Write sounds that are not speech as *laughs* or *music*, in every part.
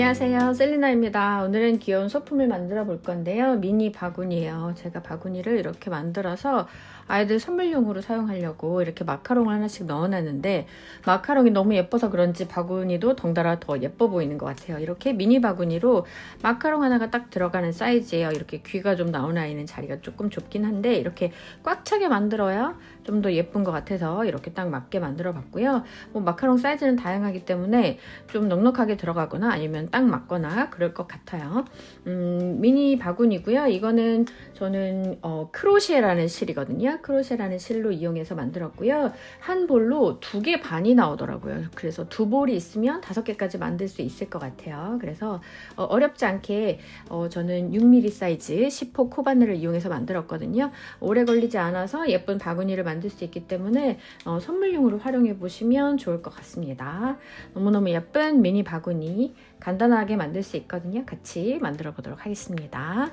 안녕하세요. 셀리나입니다. 오늘은 귀여운 소품을 만들어 볼 건데요. 미니 바구니예요. 제가 바구니를 이렇게 만들어서 아이들 선물용으로 사용하려고 이렇게 마카롱을 하나씩 넣어놨는데 마카롱이 너무 예뻐서 그런지 바구니도 덩달아 더 예뻐 보이는 것 같아요. 이렇게 미니 바구니로 마카롱 하나가 딱 들어가는 사이즈예요. 이렇게 귀가 좀 나온 아이는 자리가 조금 좁긴 한데 이렇게 꽉 차게 만들어야 좀 더 예쁜 것 같아서 이렇게 딱 맞게 만들어 봤고요 뭐 마카롱 사이즈는 다양하기 때문에 좀 넉넉하게 들어가거나 아니면 딱 맞거나 그럴 것 같아요. 음, 미니 바구니고요. 이거는 저는 어, 크로시에라는 실이거든요. 크로시에라는 실로 이용해서 만들었고요. 한 볼로 두 개 반이 나오더라고요. 그래서 두 볼이 있으면 다섯 개까지 만들 수 있을 것 같아요. 그래서 어, 렵지 않게 어, 저는 6mm 사이즈 10호 코바늘을 이용해서 만들었거든요. 오래 걸리지 않아서 예쁜 바구니를 만들 수 있기 때문에 어, 선물용으로 활용해 보시면 좋을 것 같습니다. 너무너무 예쁜 미니 바구니 간단하게 만들 수 있거든요. 같이 만들어 보도록 하겠습니다.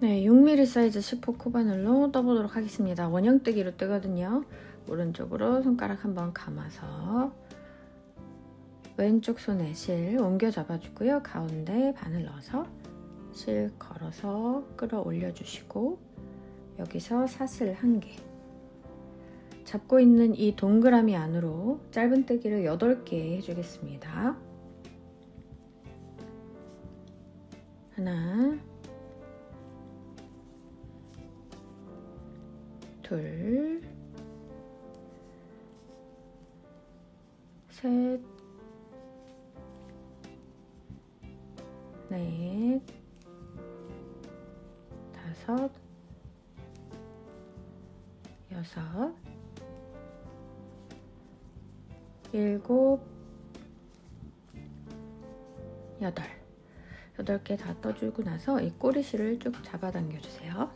네, 6mm 사이즈 10호 코바늘로 떠보도록 하겠습니다. 원형뜨기로 뜨거든요. 오른쪽으로 손가락 한번 감아서 왼쪽 손에 실 옮겨 잡아주고요. 가운데 바늘 넣어서 실 걸어서 끌어올려 주시고 여기서 사슬 한 개. 잡고 있는 이 동그라미 안으로 짧은뜨기를 8개 해주겠습니다. 하나, 둘, 셋, 넷, 다섯, 여섯, 일곱, 여덟. 여덟 개 다 떠주고 나서 이 꼬리실을 쭉 잡아당겨 주세요.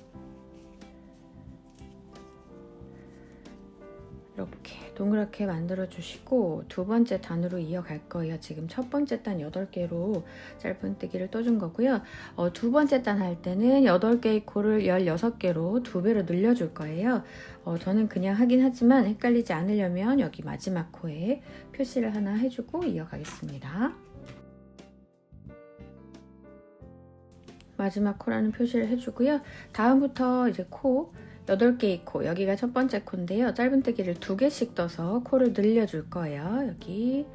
동그랗게 만들어 주시고 두 번째 단으로 이어갈 거예요. 지금 첫 번째 단 8개로 짧은뜨기를 떠준 거고요. 어, 두 번째 단 할 때는 8개의 코를 16개로 두 배로 늘려 줄 거예요. 어, 저는 그냥 하긴 하지만 헷갈리지 않으려면 여기 마지막 코에 표시를 하나 해주고 이어가겠습니다. 마지막 코라는 표시를 해주고요. 다음부터 이제 코 8개의 코, 여기가 첫 번째 코인데요. 짧은뜨기를 두 개씩 떠서 코를 늘려줄 거예요. 여기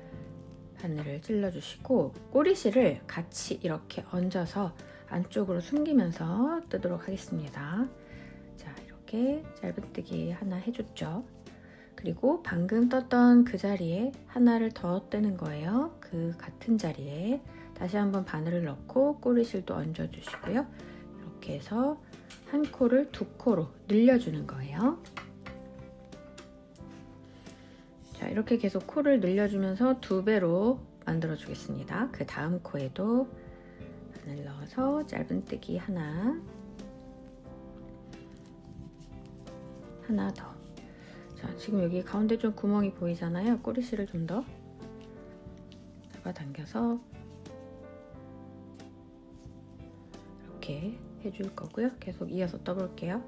바늘을 찔러주시고 꼬리실을 같이 이렇게 얹어서 안쪽으로 숨기면서 뜨도록 하겠습니다. 자, 이렇게 짧은뜨기 하나 해줬죠. 그리고 방금 떴던 그 자리에 하나를 더 뜨는 거예요. 그 같은 자리에 다시 한번 바늘을 넣고 꼬리실도 얹어주시고요. 이렇게 해서 한 코를 두 코로 늘려주는 거예요. 자, 이렇게 계속 코를 늘려주면서 두 배로 만들어 주겠습니다. 그 다음 코에도 바늘 넣어서 짧은뜨기 하나 하나 더. 자, 지금 여기 가운데 좀 구멍이 보이잖아요. 꼬리실을 좀더 잡아당겨서 이렇게 해줄 거고요. 계속 이어서 떠볼게요.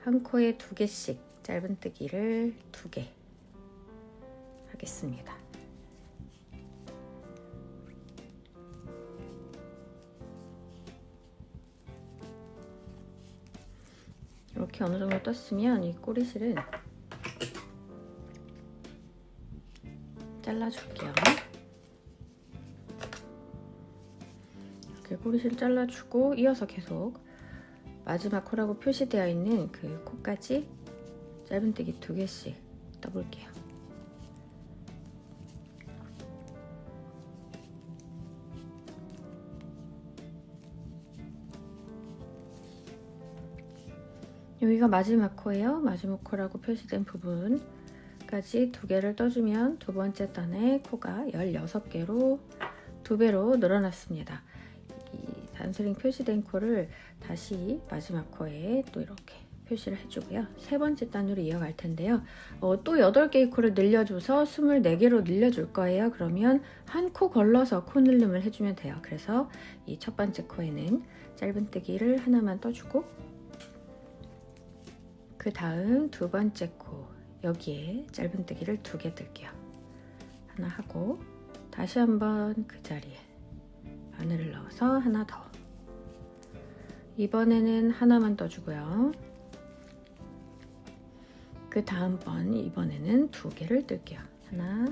한 코에 두 개씩 짧은뜨기를 두 개 하겠습니다. 이렇게 어느 정도 떴으면 이 꼬리실은 잘라줄게요. 이렇게 꼬리실 잘라주고 이어서 계속 마지막 코라고 표시되어 있는 그 코까지 짧은뜨기 두 개씩 떠볼게요. 여기가 마지막 코예요. 마지막 코라고 표시된 부분까지 두 개를 떠주면 두 번째 단의 코가 16개로 두 배로 늘어났습니다. 이 단스링 표시된 코를 다시 마지막 코에 또 이렇게 표시를 해주고요. 세 번째 단으로 이어갈 텐데요. 어, 또 8개의 코를 늘려줘서 24개로 늘려줄 거예요. 그러면 한 코 걸러서 코 늘림을 해주면 돼요. 그래서 이 첫 번째 코에는 짧은뜨기를 하나만 떠주고 그 다음 두 번째 코 여기에 짧은뜨기를 두개 뜰게요. 하나 하고 다시 한번 그 자리에 바늘을 넣어서 하나 더. 이번에는 하나만 떠주고요. 그 다음번 이번에는 두 개를 뜰게요. 하나,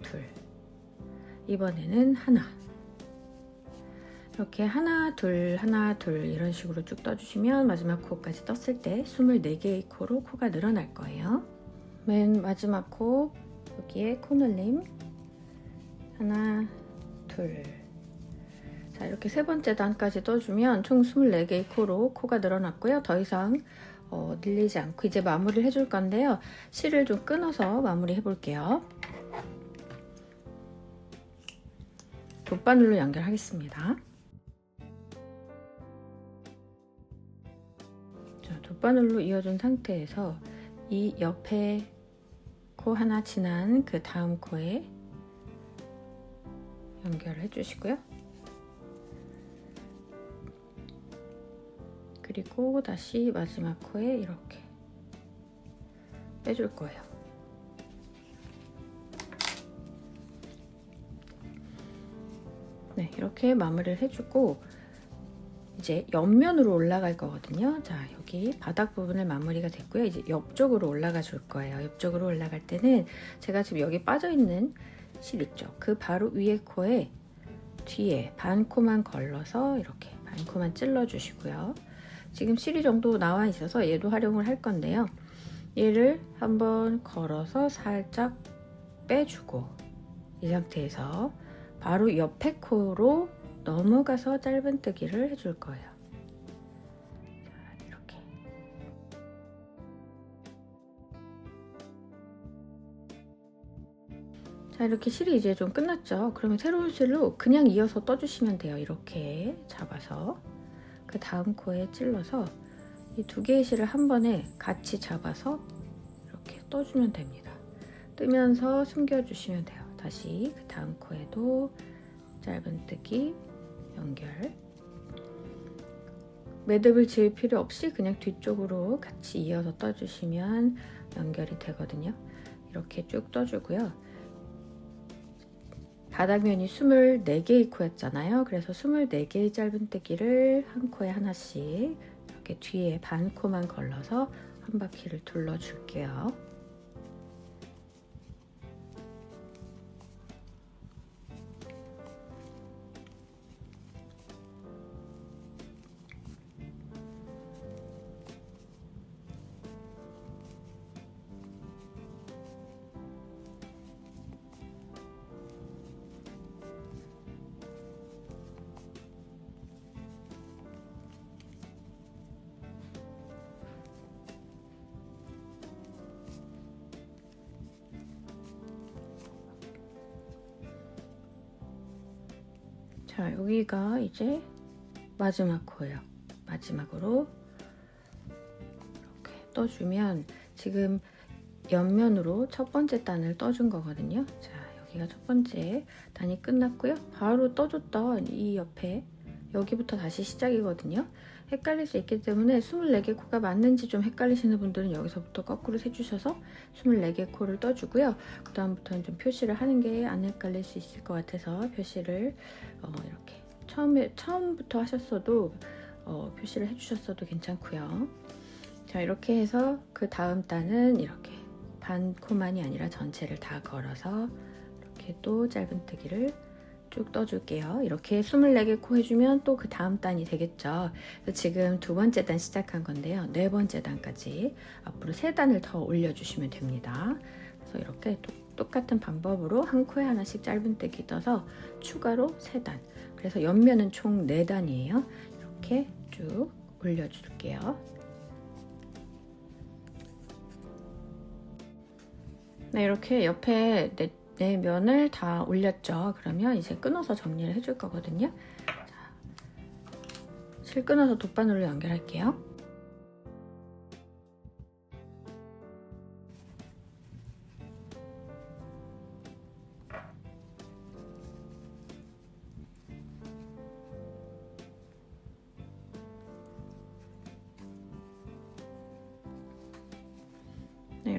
둘. 이번에는 하나. 이렇게 하나, 둘, 하나, 둘 이런 식으로 쭉 떠주시면 마지막 코까지 떴을 때 24개의 코로 코가 늘어날 거예요. 맨 마지막 코 여기에 코 늘림 하나, 둘. 자 이렇게 세 번째 단까지 떠주면 총 24개의 코로 코가 늘어났고요. 더 이상 어, 늘리지 않고 이제 마무리를 해줄 건데요. 실을 좀 끊어서 마무리 해볼게요. 돗바늘로 연결하겠습니다. 자, 돗바늘로 이어준 상태에서 이 옆에 코 하나 지난 그 다음 코에 연결을 해주시고요. 그리고 다시 마지막 코에 이렇게 빼줄 거예요. 네, 이렇게 마무리를 해주고 이제 옆면으로 올라갈 거거든요. 자, 여기 바닥 부분을 마무리가 됐고요. 이제 옆쪽으로 올라가 줄 거예요. 옆쪽으로 올라갈 때는 제가 지금 여기 빠져 있는 실 있죠. 그 바로 위에 코에 뒤에 반 코만 걸러서 이렇게 반 코만 찔러 주시고요. 지금 실이 정도 나와 있어서 얘도 활용을 할 건데요. 얘를 한번 걸어서 살짝 빼주고 이 상태에서 바로 옆에 코로 넘어가서 짧은뜨기를 해줄 거예요. 자, 이렇게. 자, 이렇게 실이 이제 좀 끝났죠? 그러면 새로운 실로 그냥 이어서 떠주시면 돼요. 이렇게 잡아서. 그 다음 코에 찔러서 이 두 개의 실을 한 번에 같이 잡아서 이렇게 떠주면 됩니다. 뜨면서 숨겨주시면 돼요. 다시 그 다음 코에도 짧은뜨기 연결 매듭을 지을 필요 없이 그냥 뒤쪽으로 같이 이어서 떠주시면 연결이 되거든요. 이렇게 쭉 떠주고요. 바닥면이 24개의 코였잖아요. 그래서 24개의 짧은뜨기를 한 코에 하나씩 이렇게 뒤에 반 코만 걸러서 한 바퀴를 둘러줄게요. 자, 여기가 이제 마지막 코예요. 마지막으로 이렇게 떠주면 지금 옆면으로 첫 번째 단을 떠준 거거든요. 자, 여기가 첫 번째 단이 끝났고요. 바로 떠줬던 이 옆에 여기부터 다시 시작이거든요. 헷갈릴 수 있기 때문에 24개 코가 맞는지 좀 헷갈리시는 분들은 여기서부터 거꾸로 세주셔서 24개 코를 떠주고요. 그 다음부터는 좀 표시를 하는 게 안 헷갈릴 수 있을 것 같아서 표시를 어, 이렇게 처음에 처음부터 하셨어도 어, 표시를 해주셨어도 괜찮고요. 자 이렇게 해서 그 다음 단은 이렇게 반 코만이 아니라 전체를 다 걸어서 이렇게 또 짧은뜨기를 쭉 떠줄게요. 이렇게 24개 코 해주면 또 그 다음 단이 되겠죠. 지금 두 번째 단 시작한 건데요. 네 번째 단까지 앞으로 세 단을 더 올려주시면 됩니다. 그래서 이렇게 또, 똑같은 방법으로 한 코에 하나씩 짧은뜨기 떠서 추가로 세 단. 그래서 옆면은 총 네 단이에요. 이렇게 쭉 올려줄게요. 네, 이렇게 옆에 네, 네 면을 다 올렸죠. 그러면 이제 끊어서 정리를 해줄 거거든요. 자, 실 끊어서 돗바늘로 연결할게요.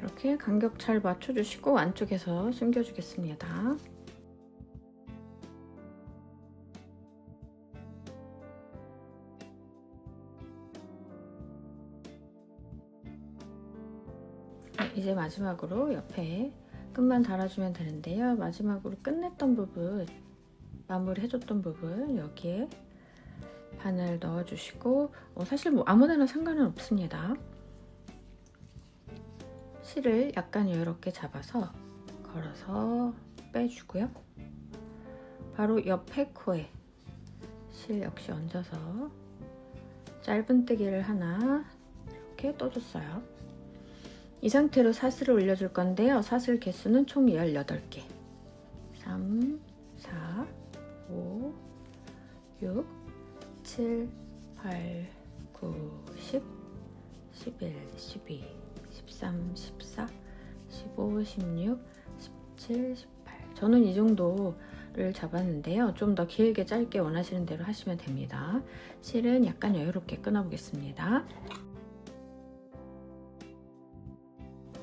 이렇게 간격 잘 맞춰주시고 안쪽에서 숨겨주겠습니다. 네, 이제 마지막으로 옆에 끝만 달아주면 되는데요. 마지막으로 끝냈던 부분, 마무리 해줬던 부분 여기에 바늘 넣어주시고 어, 사실 뭐 아무데나 상관은 없습니다. 실을 약간 이렇게 잡아서 걸어서 빼주고요. 바로 옆에 코에 실 역시 얹어서 짧은뜨기를 하나 이렇게 떠줬어요. 이 상태로 사슬을 올려줄 건데요. 사슬 개수는 총 18개. 3, 4, 5, 6, 7, 8, 9, 10, 11, 12, 13, 14, 15, 16, 17, 18. 저는 이 정도를 잡았는데요. 좀 더 길게 짧게 원하시는 대로 하시면 됩니다. 실은 약간 여유롭게 끊어보겠습니다.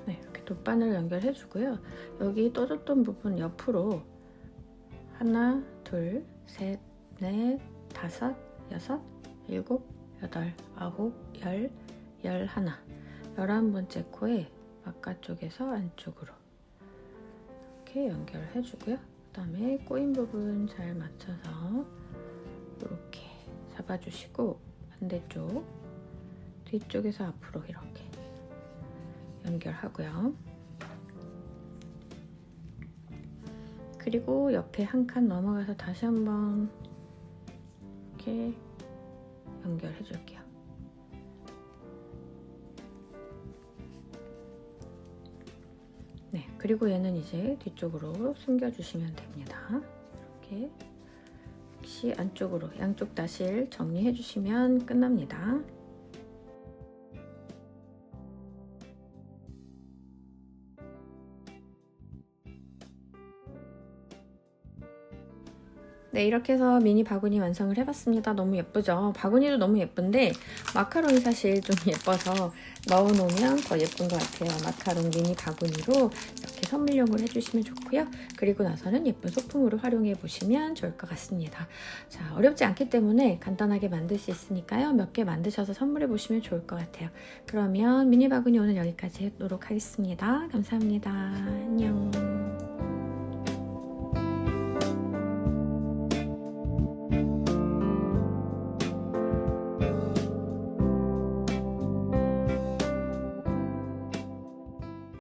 네, 이렇게 돗바늘 연결해 주고요. 여기 떠줬던 부분 옆으로 하나, 둘, 셋, 넷, 다섯, 여섯, 일곱, 여덟, 아홉, 열, 열하나 열한 번째 코에 바깥쪽에서 안쪽으로 이렇게 연결해 주고요. 그 다음에 꼬인 부분 잘 맞춰서 이렇게 잡아주시고 반대쪽 뒤쪽에서 앞으로 이렇게 연결하고요. 그리고 옆에 한 칸 넘어가서 다시 한번 이렇게 연결해 줄게요. 그리고 얘는 이제 뒤쪽으로 숨겨주시면 됩니다. 이렇게 역시 안쪽으로 양쪽 다실 정리해 주시면 끝납니다. 네, 이렇게 해서 미니 바구니 완성을 해봤습니다. 너무 예쁘죠? 바구니도 너무 예쁜데 마카롱이 사실 좀 *laughs* 예뻐서 넣어놓으면 더 예쁜 것 같아요. 마카롱 미니 바구니로 이렇게 선물용을 해주시면 좋고요. 그리고 나서는 예쁜 소품으로 활용해 보시면 좋을 것 같습니다. 자, 어렵지 않기 때문에 간단하게 만들 수 있으니까요. 몇 개 만드셔서 선물해 보시면 좋을 것 같아요. 그러면 미니 바구니 오늘 여기까지 하도록 하겠습니다. 감사합니다. 안녕.